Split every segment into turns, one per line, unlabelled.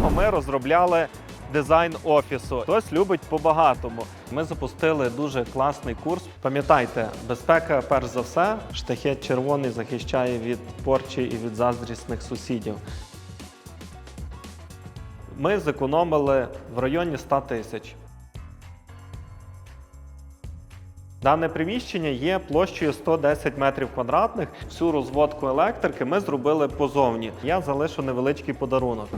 того ми розробляли дизайн офісу. Хтось любить по-багатому. Ми запустили дуже класний курс. Пам'ятайте, безпека перш за все. Штахет червоний захищає від порчі і від заздрісних сусідів. Ми зекономили в районі 100 тисяч. Дане приміщення є площею 110 метрів квадратних. Всю розводку електрики ми зробили позовні. Я залишу невеличкий подарунок.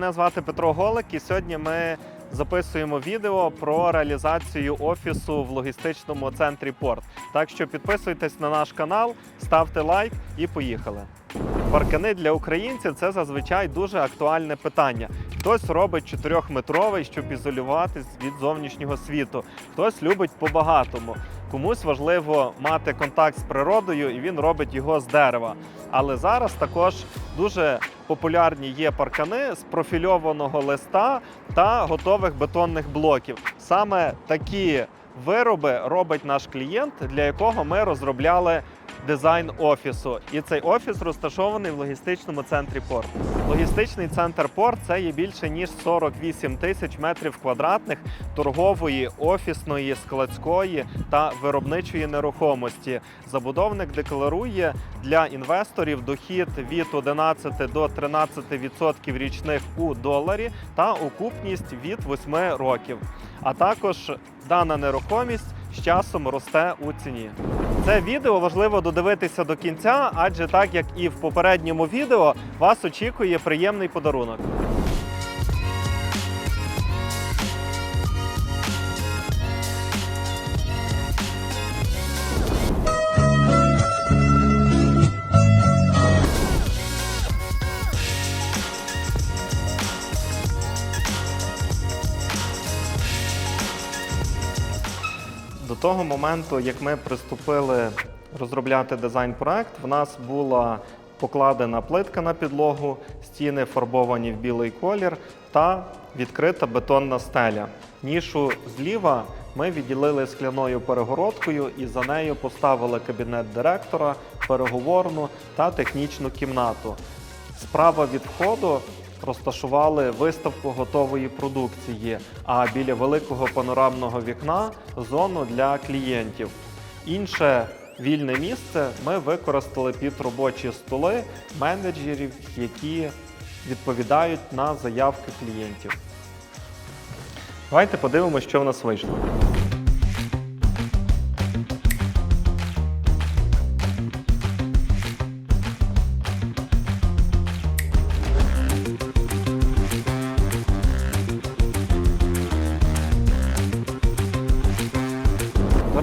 Мене звати Петро Голик, і сьогодні ми записуємо відео про реалізацію офісу в логістичному центрі Порт. Так що підписуйтесь на наш канал, ставте лайк і поїхали. Паркани для українців це зазвичай дуже актуальне питання. Хтось робить 4-метровий, щоб ізолюватись від зовнішнього світу. Хтось любить по-багатому. Комусь важливо мати контакт з природою, і він робить його з дерева. Але зараз також дуже популярні є паркани з профільованого листа та готових бетонних блоків. Саме такі вироби робить наш клієнт, для якого ми розробляли дизайн офісу. І цей офіс розташований в логістичному центрі порт. Логістичний центр порт це є більше ніж 48 тисяч метрів квадратних торгової, офісної, складської та виробничої нерухомості. Забудовник декларує для інвесторів дохід від 11 до 13% річних у доларі та окупність від 8 років. А також дана нерухомість з часом росте у ціні. Це відео важливо додивитися до кінця, адже так як і в попередньому відео, вас очікує приємний подарунок. Того моменту, як ми приступили розробляти дизайн-проект, в нас була покладена плитка на підлогу, стіни фарбовані в білий колір та відкрита бетонна стеля. Нішу зліва ми відділили скляною перегородкою і за нею поставили кабінет директора, переговорну та технічну кімнату. Справа від входу розташували виставку готової продукції, а біля великого панорамного вікна зону для клієнтів. Інше вільне місце ми використали під робочі столи менеджерів, які відповідають на заявки клієнтів. Давайте подивимося, що в нас вийшло.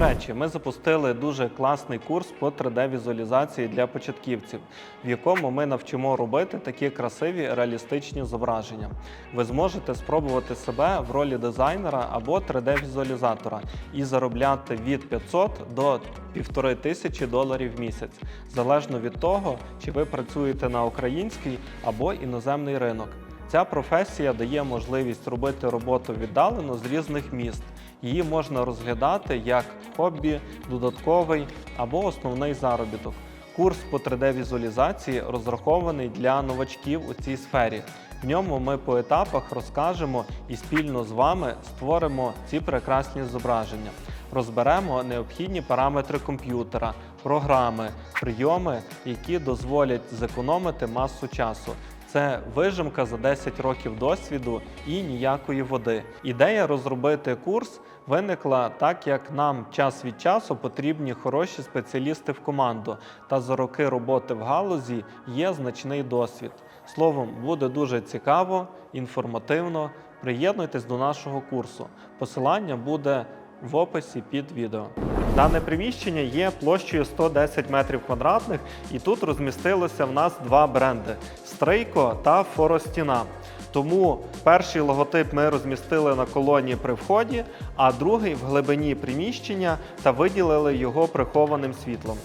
Речі, ми запустили дуже класний курс по 3D-візуалізації для початківців, в якому ми навчимо робити такі красиві реалістичні зображення. Ви зможете спробувати себе в ролі дизайнера або 3D-візуалізатора і заробляти від 500 до 1500 доларів в місяць, залежно від того, чи ви працюєте на український або іноземний ринок. Ця професія дає можливість робити роботу віддалено з різних міст. Її можна розглядати як хобі, додатковий або основний заробіток. Курс по 3D-візуалізації розрахований для новачків у цій сфері. В ньому ми по етапах розкажемо і спільно з вами створимо ці прекрасні зображення. Розберемо необхідні параметри комп'ютера, програми, прийоми, які дозволять зекономити масу часу. Це вижимка за 10 років досвіду і ніякої води. Ідея розробити курс виникла так, як нам час від часу потрібні хороші спеціалісти в команду, та за роки роботи в галузі є значний досвід. Словом, буде дуже цікаво, інформативно. Приєднуйтесь до нашого курсу. Посилання буде в описі під відео. Дане приміщення є площею 110 метрів квадратних, і тут розмістилося в нас два бренди: Стрийко та Форостіна. Тому перший логотип ми розмістили на колоні при вході, а другий в глибині приміщення та виділили його прихованим світлом.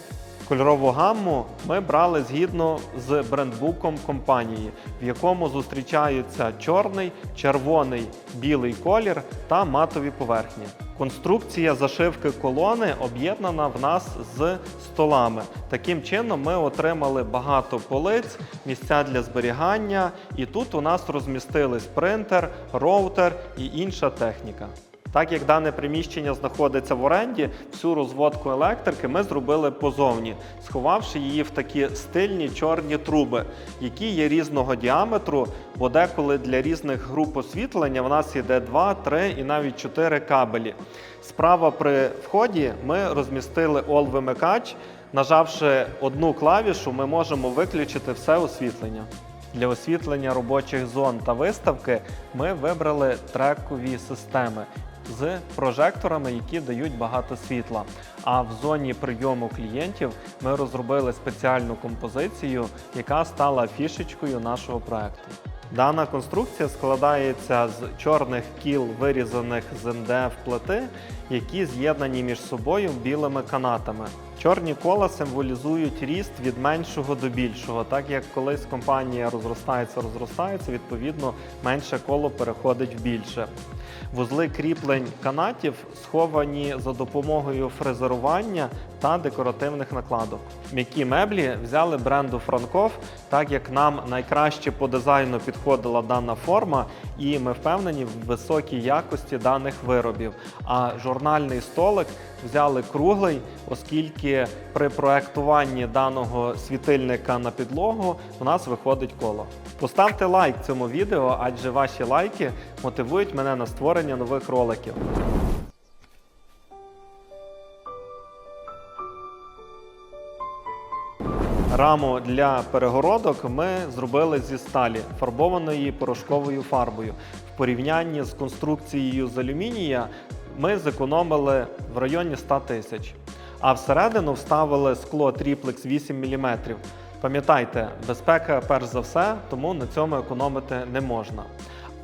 Кольорову гамму ми брали згідно з брендбуком компанії, в якому зустрічаються чорний, червоний, білий колір та матові поверхні. Конструкція зашивки колони об'єднана в нас з столами. Таким чином ми отримали багато полиць, місця для зберігання, і тут у нас розмістились принтер, роутер і інша техніка. Так як дане приміщення знаходиться в оренді, всю розводку електрики ми зробили позовні, сховавши її в такі стильні чорні труби, які є різного діаметру, бо деколи для різних груп освітлення в нас йде 2, 3 і навіть 4 кабелі. Справа при вході ми розмістили ол-вимикач. Нажавши одну клавішу, ми можемо виключити все освітлення. Для освітлення робочих зон та виставки ми вибрали трекові системи з прожекторами, які дають багато світла. А в зоні прийому клієнтів ми розробили спеціальну композицію, яка стала фішечкою нашого проекту. Дана конструкція складається з чорних кіл, вирізаних з МДФ плити, які з'єднані між собою білими канатами. Чорні кола символізують ріст від меншого до більшого, так як колись компанія розростається, розростається, відповідно менше коло переходить в більше. Вузли кріплень канатів сховані за допомогою фрезерування та декоративних накладок. М'які меблі взяли бренду Франков, так як нам найкраще по дизайну підходила дана форма, і ми впевнені в високій якості даних виробів. А журнальний столик взяли круглий, оскільки при проектуванні даного світильника на підлогу у нас виходить коло. Поставте лайк цьому відео, адже ваші лайки мотивують мене на створення нових роликів. Раму для перегородок ми зробили зі сталі, фарбованої порошковою фарбою. В порівнянні з конструкцією з алюмінія ми зекономили в районі 100 тисяч. А всередину вставили скло тріплекс 8 мм. Пам'ятайте, безпека перш за все, тому на цьому економити не можна.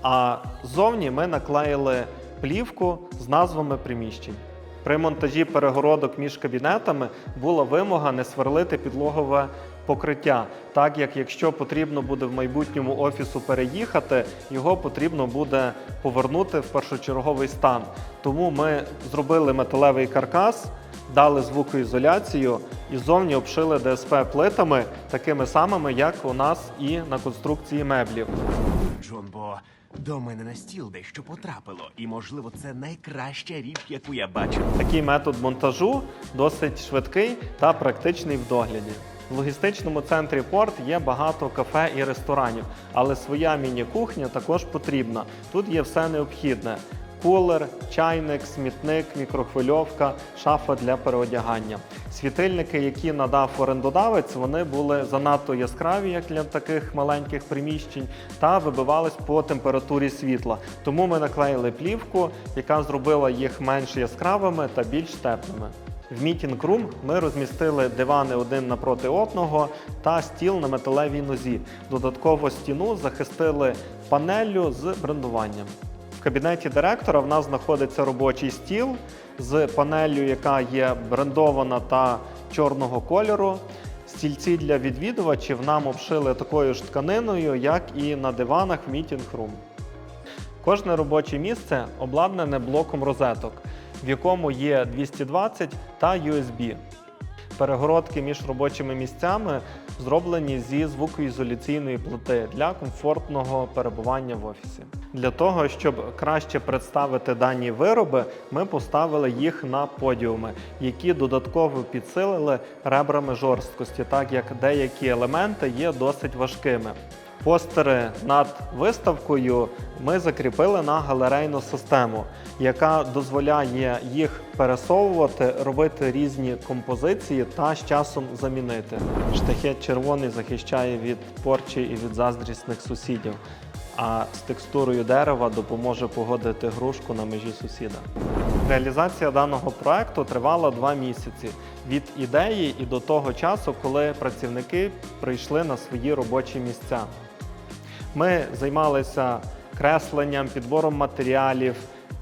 А ззовні ми наклеїли плівку з назвами приміщень. При монтажі перегородок між кабінетами була вимога не сверлити підлогове покриття, так як якщо потрібно буде в майбутньому офісу переїхати, його потрібно буде повернути в першочерговий стан. Тому ми зробили металевий каркас, дали звукоізоляцію і зовні обшили ДСП плитами, такими самими, як у нас і на конструкції меблів.
Джон, бо до мене на стіл дещо потрапило, і можливо це найкраща річ, яку я бачив.
Такий метод монтажу досить швидкий та практичний в догляді. В логістичному центрі порт є багато кафе і ресторанів, але своя міні-кухня також потрібна. Тут є все необхідне: кулер, чайник, смітник, мікрохвильовка, шафа для переодягання. Світильники, які надав орендодавець, вони були занадто яскраві, як для таких маленьких приміщень, та вибивались по температурі світла. Тому ми наклеїли плівку, яка зробила їх менш яскравими та більш теплими. В Meeting Room ми розмістили дивани один напроти одного та стіл на металевій нозі. Додатково стіну захистили панеллю з брендуванням. В кабінеті директора в нас знаходиться робочий стіл з панеллю, яка є брендована та чорного кольору. Стільці для відвідувачів нам обшили такою ж тканиною, як і на диванах в Meeting Room. Кожне робоче місце обладнане блоком розеток, в якому є 220 та USB. Перегородки між робочими місцями зроблені зі звукоізоляційної плити для комфортного перебування в офісі. Для того, щоб краще представити дані вироби, ми поставили їх на подіуми, які додатково підсилили ребрами жорсткості, так як деякі елементи є досить важкими. Постери над виставкою ми закріпили на галерейну систему, яка дозволяє їх пересовувати, робити різні композиції та з часом замінити. Штахет червоний захищає від порчі і від заздрісних сусідів, а з текстурою дерева допоможе погодити грушку на межі сусіда. Реалізація даного проекту тривала два місяці від ідеї і до того часу, коли працівники прийшли на свої робочі місця. Ми займалися кресленням, підбором матеріалів,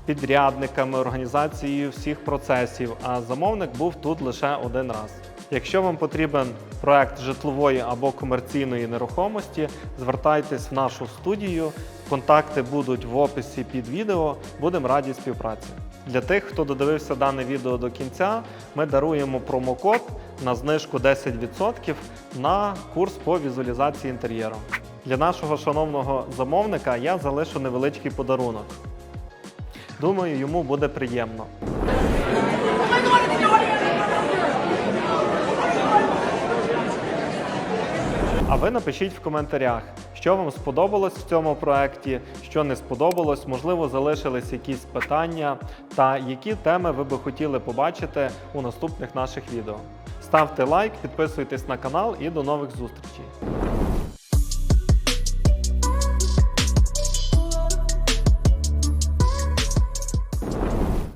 підрядниками, організацією всіх процесів, а замовник був тут лише один раз. Якщо вам потрібен проект житлової або комерційної нерухомості, звертайтесь в нашу студію. Контакти будуть в описі під відео. Будемо раді співпраці. Для тих, хто додивився дане відео до кінця, ми даруємо промокод на знижку 10% на курс по візуалізації інтер'єру. Для нашого шановного замовника я залишу невеличкий подарунок. Думаю, йому буде приємно. А ви напишіть в коментарях, що вам сподобалось в цьому проекті, що не сподобалось, можливо, залишились якісь питання та які теми ви би хотіли побачити у наступних наших відео. Ставте лайк, підписуйтесь на канал і до нових зустрічей.